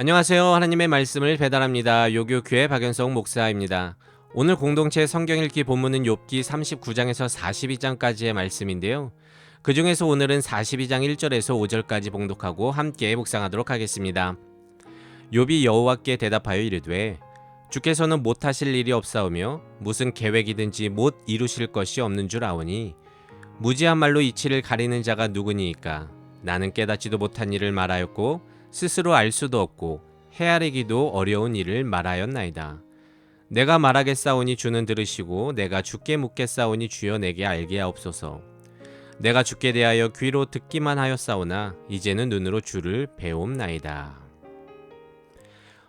안녕하세요. 하나님의 말씀을 배달합니다. 요교교회 박연성 목사입니다. 오늘 공동체 성경 읽기 본문은 욥기 39장에서 42장까지의 말씀인데요. 그 중에서 오늘은 42장 1절에서 5절까지 봉독하고 함께 묵상하도록 하겠습니다. 욥이 여호와께 대답하여 이르되 주께서는 못하실 일이 없사오며 무슨 계획이든지 못 이루실 것이 없는 줄 아오니 무지한 말로 이치를 가리는 자가 누구니이까 나는 깨닫지도 못한 일을 말하였고 스스로 알 수도 없고 헤아리기도 어려운 일을 말하였나이다. 내가 말하겠사오니 주는 들으시고 내가 주께 묻겠사오니 주여 내게 알게 하옵소서. 내가 주께 대하여 귀로 듣기만 하였사오나 이제는 눈으로 주를 배움나이다.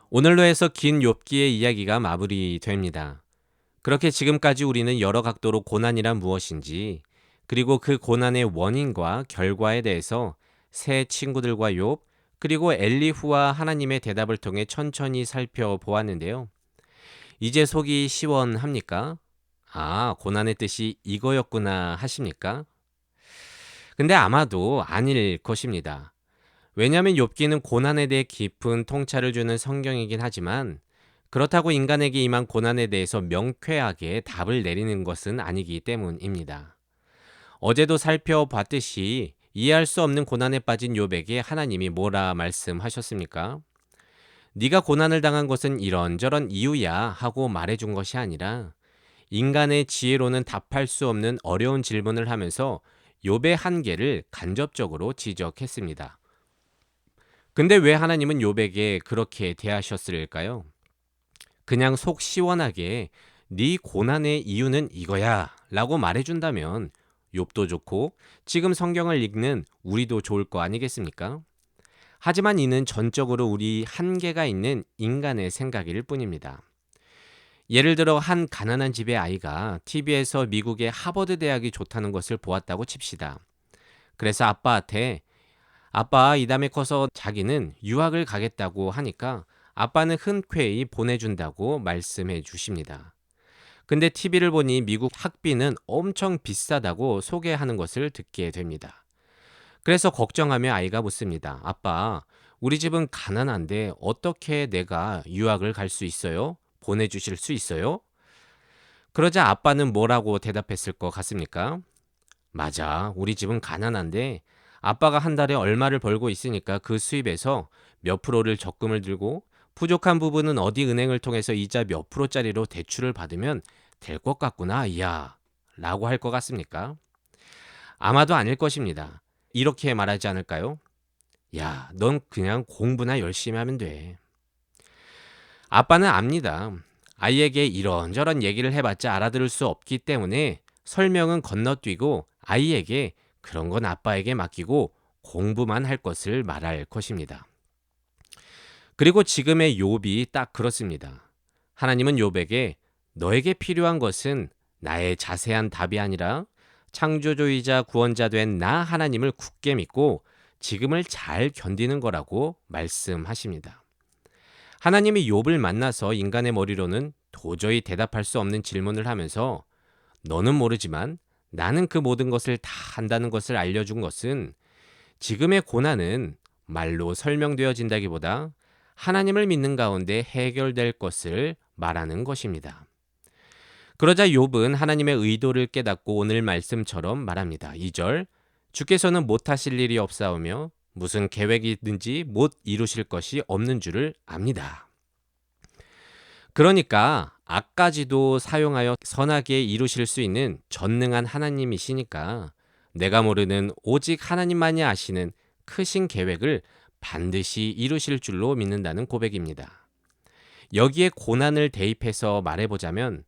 오늘로 해서 긴 욥기의 이야기가 마무리됩니다. 그렇게 지금까지 우리는 여러 각도로 고난이란 무엇인지 그리고 그 고난의 원인과 결과에 대해서 새 친구들과 욥 그리고 엘리후와 하나님의 대답을 통해 천천히 살펴보았는데요. 이제 속이 시원합니까? 아, 고난의 뜻이 이거였구나 하십니까? 근데 아마도 아닐 것입니다. 왜냐하면 욥기는 고난에 대해 깊은 통찰을 주는 성경이긴 하지만 그렇다고 인간에게 임한 고난에 대해서 명쾌하게 답을 내리는 것은 아니기 때문입니다. 어제도 살펴봤듯이 이해할 수 없는 고난에 빠진 욥에게 하나님이 뭐라 말씀하셨습니까? 네가 고난을 당한 것은 이런저런 이유야 하고 말해준 것이 아니라 인간의 지혜로는 답할 수 없는 어려운 질문을 하면서 욥의 한계를 간접적으로 지적했습니다. 근데 왜 하나님은 욥에게 그렇게 대하셨을까요? 그냥 속 시원하게 네 고난의 이유는 이거야 라고 말해준다면 욥도 좋고 지금 성경을 읽는 우리도 좋을 거 아니겠습니까? 하지만 이는 전적으로 우리 한계가 있는 인간의 생각일 뿐입니다. 예를 들어 한 가난한 집의 아이가 TV에서 미국의 하버드 대학이 좋다는 것을 보았다고 칩시다. 그래서 아빠한테 아빠 이 다음에 커서 자기는 유학을 가겠다고 하니까 아빠는 흔쾌히 보내준다고 말씀해 주십니다. 근데 TV를 보니 미국 학비는 엄청 비싸다고 소개하는 것을 듣게 됩니다. 그래서 걱정하며 아이가 묻습니다. 아빠, 우리 집은 가난한데 어떻게 내가 유학을 갈 수 있어요? 보내주실 수 있어요? 그러자 아빠는 뭐라고 대답했을 것 같습니까? 맞아, 우리 집은 가난한데 아빠가 한 달에 얼마를 벌고 있으니까 그 수입에서 몇 프로를 적금을 들고 부족한 부분은 어디 은행을 통해서 이자 몇 프로짜리로 대출을 받으면 될 것 같구나, 이야. 라고 할 것 같습니까? 아마도 아닐 것입니다. 이렇게 말하지 않을까요? 야, 넌 그냥 공부나 열심히 하면 돼. 아빠는 압니다. 아이에게 이런저런 얘기를 해봤자 알아들을 수 없기 때문에 설명은 건너뛰고 아이에게 그런 건 아빠에게 맡기고 공부만 할 것을 말할 것입니다. 그리고 지금의 욥이 딱 그렇습니다. 하나님은 욥에게 너에게 필요한 것은 나의 자세한 답이 아니라 창조주이자 구원자 된 나 하나님을 굳게 믿고 지금을 잘 견디는 거라고 말씀하십니다. 하나님이 욥을 만나서 인간의 머리로는 도저히 대답할 수 없는 질문을 하면서 너는 모르지만 나는 그 모든 것을 다 한다는 것을 알려준 것은 지금의 고난은 말로 설명되어진다기보다 하나님을 믿는 가운데 해결될 것을 말하는 것입니다. 그러자 욥은 하나님의 의도를 깨닫고 오늘 말씀처럼 말합니다. 2절 주께서는 못하실 일이 없사오며 무슨 계획이든지 못 이루실 것이 없는 줄을 압니다. 그러니까 악까지도 사용하여 선하게 이루실 수 있는 전능한 하나님이시니까 내가 모르는 오직 하나님만이 아시는 크신 계획을 반드시 이루실 줄로 믿는다는 고백입니다. 여기에 고난을 대입해서 말해보자면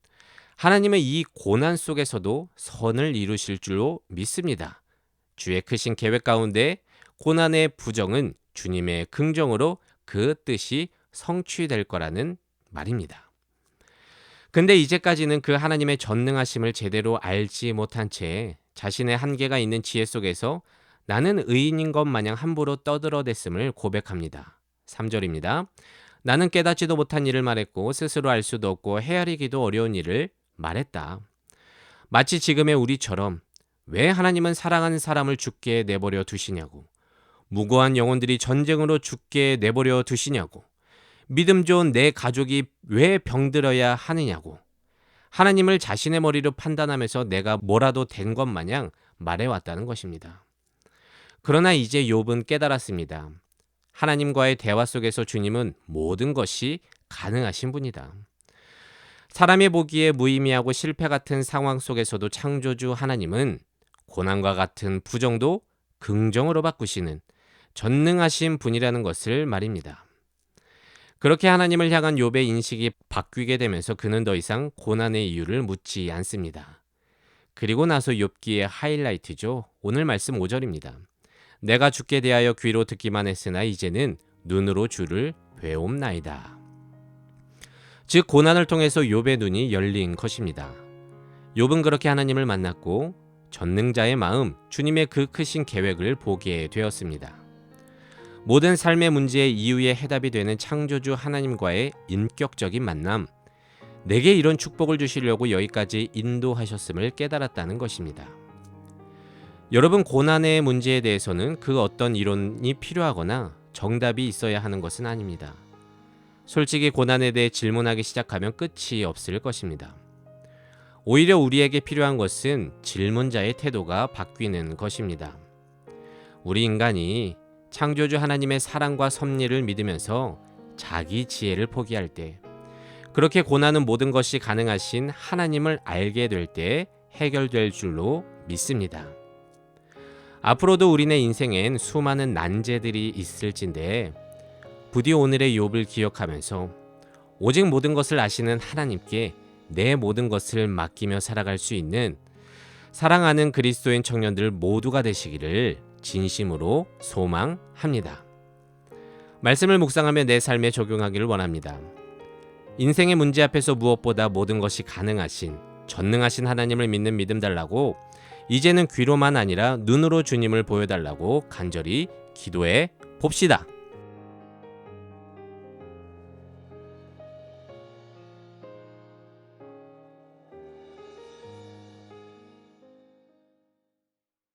하나님은 이 고난 속에서도 선을 이루실 줄로 믿습니다. 주의 크신 계획 가운데 고난의 부정은 주님의 긍정으로 그 뜻이 성취될 거라는 말입니다. 근데 이제까지는 그 하나님의 전능하심을 제대로 알지 못한 채 자신의 한계가 있는 지혜 속에서 나는 의인인 것 마냥 함부로 떠들어댔음을 고백합니다. 3절입니다. 나는 깨닫지도 못한 일을 말했고 스스로 알 수도 없고 헤아리기도 어려운 일을 말했다. 마치 지금의 우리처럼 왜 하나님은 사랑하는 사람을 죽게 내버려 두시냐고, 무고한 영혼들이 전쟁으로 죽게 내버려 두시냐고, 믿음 좋은 내 가족이 왜 병들어야 하느냐고 하나님을 자신의 머리로 판단하면서 내가 뭐라도 된 것 마냥 말해왔다는 것입니다. 그러나 이제 욥은 깨달았습니다. 하나님과의 대화 속에서 주님은 모든 것이 가능하신 분이다. 사람이 보기에 무의미하고 실패 같은 상황 속에서도 창조주 하나님은 고난과 같은 부정도 긍정으로 바꾸시는 전능하신 분이라는 것을 말입니다. 그렇게 하나님을 향한 욥의 인식이 바뀌게 되면서 그는 더 이상 고난의 이유를 묻지 않습니다. 그리고 나서 욥기의 하이라이트죠. 오늘 말씀 5절입니다. 내가 죽게 대하여 귀로 듣기만 했으나 이제는 눈으로 주를 배움나이다. 즉 고난을 통해서 욥의 눈이 열린 것입니다. 욥은 그렇게 하나님을 만났고 전능자의 마음, 주님의 그 크신 계획을 보게 되었습니다. 모든 삶의 문제의 이유의 해답이 되는 창조주 하나님과의 인격적인 만남, 내게 이런 축복을 주시려고 여기까지 인도하셨음을 깨달았다는 것입니다. 여러분 고난의 문제에 대해서는 그 어떤 이론이 필요하거나 정답이 있어야 하는 것은 아닙니다. 솔직히 고난에 대해 질문하기 시작하면 끝이 없을 것입니다. 오히려 우리에게 필요한 것은 질문자의 태도가 바뀌는 것입니다. 우리 인간이 창조주 하나님의 사랑과 섭리를 믿으면서 자기 지혜를 포기할 때, 그렇게 고난은 모든 것이 가능하신 하나님을 알게 될 때 해결될 줄로 믿습니다. 앞으로도 우리네 인생엔 수많은 난제들이 있을진데 부디 오늘의 욥을 기억하면서 오직 모든 것을 아시는 하나님께 내 모든 것을 맡기며 살아갈 수 있는 사랑하는 그리스도인 청년들 모두가 되시기를 진심으로 소망합니다. 말씀을 묵상하며 내 삶에 적용하기를 원합니다. 인생의 문제 앞에서 무엇보다 모든 것이 가능하신 전능하신 하나님을 믿는 믿음 달라고 이제는 귀로만 아니라 눈으로 주님을 보여달라고 간절히 기도해 봅시다.